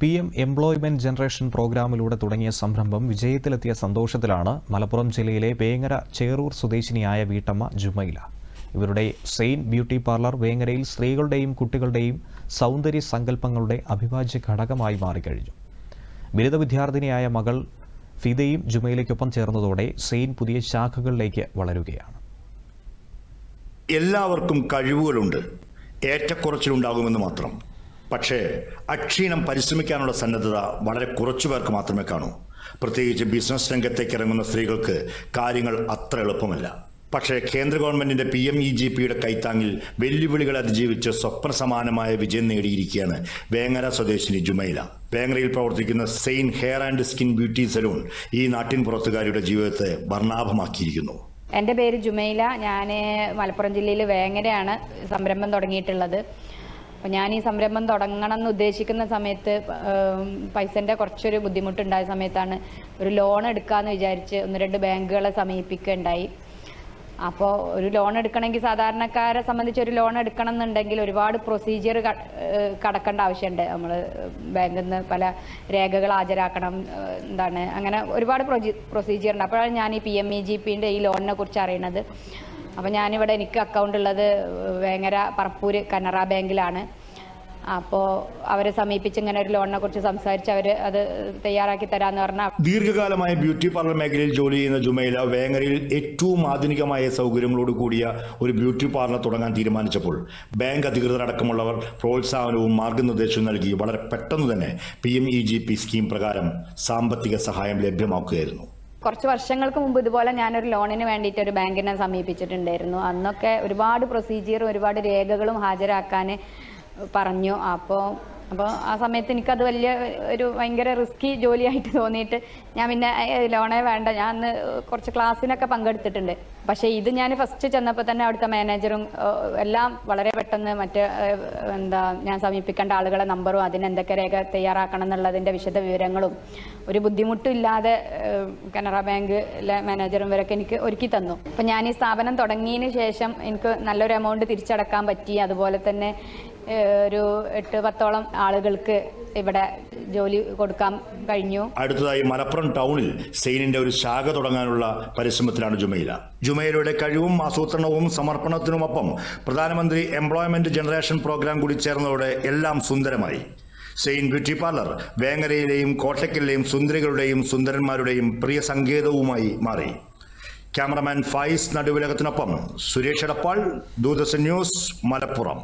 P M employment generation പ്രോഗ്രാമിലൂടെ തുടങ്ങിയ സംരംഭം വിജയത്തിലെത്തിയ സന്തോഷത്തിലാണ് മലപ്പുറം ജില്ലയിലെ വേങ്ങര ചേറൂർ സ്വദേശിനിയായ വീട്ടമ്മ ജുമൈല. ഇവരുടെ സെയിൻ ബ്യൂട്ടി പാർലർ വേങ്ങരയിൽ സ്ത്രീകളുടെയും കുട്ടികളുടെയും സൗന്ദര്യ സങ്കല്പങ്ങളുടെ അഭിവാജ്യ ഘടകമായി മാറിക്കഴിഞ്ഞു. ബിരുദ വിദ്യാർത്ഥിനിയായ മകൾ ഫിദയും ജുമൈലയ്ക്കൊപ്പം ചേർന്നതോടെ സെയിൻ പുതിയ ശാഖകളിലേക്ക് വളരുകയാണ്. എല്ലാവർക്കും കഴിവുകളുണ്ട്. ഏറ്റക്കുറച്ചിലുണ്ടാകുമെന്ന് മാത്രം. പക്ഷേ അക്ഷീണം പരിശ്രമിക്കാനുള്ള സന്നദ്ധത വളരെ കുറച്ചു പേർക്ക് മാത്രമേ കാണൂ. പ്രത്യേകിച്ച് ബിസിനസ് രംഗത്തേക്ക് ഇറങ്ങുന്ന സ്ത്രീകൾക്ക് കാര്യങ്ങൾ അത്ര എളുപ്പമല്ല. പക്ഷേ കേന്ദ്ര ഗവൺമെന്റിന്റെ പി എം ഇ ജി പിയുടെ കൈത്താങ്ങിൽ വെല്ലുവിളികൾ അതിജീവിച്ച് സ്വപ്ന സമാനമായ വിജയം നേടിയിരിക്കുകയാണ് വേങ്ങര സ്വദേശിനി ജുമൈല. വേങ്ങരയിൽ പ്രവർത്തിക്കുന്ന Zain hair and skin beauty salon ഈ നാട്ടിൻ പുറത്തുകാരിയുടെ ജീവിതത്തെ വർണാഭമാക്കിയിരിക്കുന്നു. എന്റെ പേര് ജുമൈല. ഞാൻ മലപ്പുറം ജില്ലയിൽ വേങ്ങരയാണ് സംരംഭം തുടങ്ങിയിട്ടുള്ളത്. അപ്പോൾ ഞാൻ ഈ സംരംഭം തുടങ്ങണം എന്ന് ഉദ്ദേശിക്കുന്ന സമയത്ത് പൈസന്റെ കുറച്ചൊരു ബുദ്ധിമുട്ടുണ്ടായ സമയത്താണ് ഒരു ലോൺ എടുക്കാമെന്ന് വിചാരിച്ച് ഒന്ന് രണ്ട് ബാങ്കുകളെ സമീപിക്കുകയുണ്ടായി. അപ്പോൾ ഒരു ലോൺ എടുക്കണമെങ്കിൽ സാധാരണക്കാരെ സംബന്ധിച്ച് ഒരു ലോൺ എടുക്കണം എന്നുണ്ടെങ്കിൽ ഒരുപാട് പ്രൊസീജിയർ കടക്കേണ്ട ആവശ്യമുണ്ട്. നമ്മൾ ബാങ്കിൽ നിന്ന് പല രേഖകൾ ഹാജരാക്കണം എന്താണ് അങ്ങനെ ഒരുപാട് പ്രൊസീജിയർ ഉണ്ട്. അപ്പോഴാണ് ഞാൻ ഈ പി എം ഇ ജി പിന്റെ ഈ ലോണിനെ കുറിച്ച് അറിയുന്നത് അപ്പോൾ ഞാനിവിടെ എനിക്ക് അക്കൗണ്ട് ഉള്ളത് വേങ്ങര പറപ്പൂര് കനറ ബാങ്കിലാണ്. അപ്പോൾ അവരെ സമീപിച്ച് ഇങ്ങനെ ഒരു ലോണിനെ കുറിച്ച് സംസാരിച്ച് അവർ അത് തയ്യാറാക്കി തരാന്ന് പറഞ്ഞാൽ ദീർഘകാലമായി ബ്യൂട്ടി പാർലർ മേഖലയിൽ ജോലി ചെയ്യുന്ന ജുമൈല വേങ്ങരയിൽ ഏറ്റവും ആധുനികമായ സൗകര്യങ്ങളോട് കൂടിയ ഒരു ബ്യൂട്ടി പാർലർ തുടങ്ങാൻ തീരുമാനിച്ചപ്പോൾ ബാങ്ക് അധികൃതരടക്കമുള്ളവർ പ്രോത്സാഹനവും മാർഗനിർദ്ദേശവും നൽകി വളരെ പെട്ടെന്ന് തന്നെ P M E G P scheme പ്രകാരം സാമ്പത്തിക സഹായം ലഭ്യമാക്കുകയായിരുന്നു. കുറച്ച് വർഷങ്ങൾക്ക് മുമ്പ് ഇതുപോലെ ഞാനൊരു ലോണിന് വേണ്ടിയിട്ട് ഒരു ബാങ്കിനെ സമീപിച്ചിട്ടുണ്ടായിരുന്നു. അന്നൊക്കെ ഒരുപാട് പ്രൊസീജിയറും ഒരുപാട് രേഖകളും ഹാജരാക്കാൻ പറഞ്ഞു. അപ്പോൾ അപ്പോൾ ആ സമയത്ത് എനിക്കത് വലിയ ഒരു ഭയങ്കര റിസ്കി ജോലിയായിട്ട് തോന്നിയിട്ട് ഞാൻ പിന്നെ ലോണേ വേണ്ട. ഞാൻ അന്ന് കുറച്ച് ക്ലാസ്സിനൊക്കെ പങ്കെടുത്തിട്ടുണ്ട്. പക്ഷേ ഇത് ഞാൻ ഫസ്റ്റ് ചെന്നപ്പോൾ തന്നെ അവിടുത്തെ മാനേജറും എല്ലാം വളരെ പെട്ടെന്ന് മറ്റേ എന്താ ഞാൻ സമീപിക്കേണ്ട ആളുകളെ നമ്പറും അതിന് എന്തൊക്കെ രേഖ തയ്യാറാക്കണം എന്നുള്ളതിന്റെ വിശദ വിവരങ്ങളും ഒരു ബുദ്ധിമുട്ടും ഇല്ലാതെ ഏഹ്, കനറ ബാങ്കിലെ മാനേജറും ഇവരൊക്കെ എനിക്ക് ഒരുക്കി തന്നു. അപ്പം ഞാൻ ഈ സ്ഥാപനം തുടങ്ങിയതിന് ശേഷം എനിക്ക് നല്ലൊരു എമൗണ്ട് തിരിച്ചടക്കാൻ പറ്റി. അതുപോലെ തന്നെ ഒരു എട്ട് പത്തോളം ആളുകൾക്ക് ഇവിടെ ജോലി കൊടുക്കാൻ കഴിഞ്ഞു. അടുത്തതായി മലപ്പുറം ടൗണിൽ സെയിനിന്റെ ഒരു ശാഖ തുടങ്ങാനുള്ള പരിശ്രമത്തിലാണ് ജുമൈല. ജുമൈലയുടെ കഴിവും ആസൂത്രണവും സമർപ്പണത്തിനുമൊപ്പം പ്രധാനമന്ത്രി എംപ്ലോയ്മെന്റ് ജനറേഷൻ പ്രോഗ്രാം കൂടി ചേർന്നതോടെ എല്ലാം സുന്ദരമായി. സെയിൻ ബ്യൂട്ടി പാർലർ വേങ്ങരയിലെയും കോട്ടയ്ക്കലിലെയും സുന്ദരികളുടെയും സുന്ദരന്മാരുടെയും പ്രിയ സങ്കേതവുമായി മാറി. ക്യാമറമാൻ ഫൈസ് നടുവിലകത്തിനൊപ്പം സുരേഷ് എടപ്പാൾ ദൂരദർശൻ ന്യൂസ് മലപ്പുറം.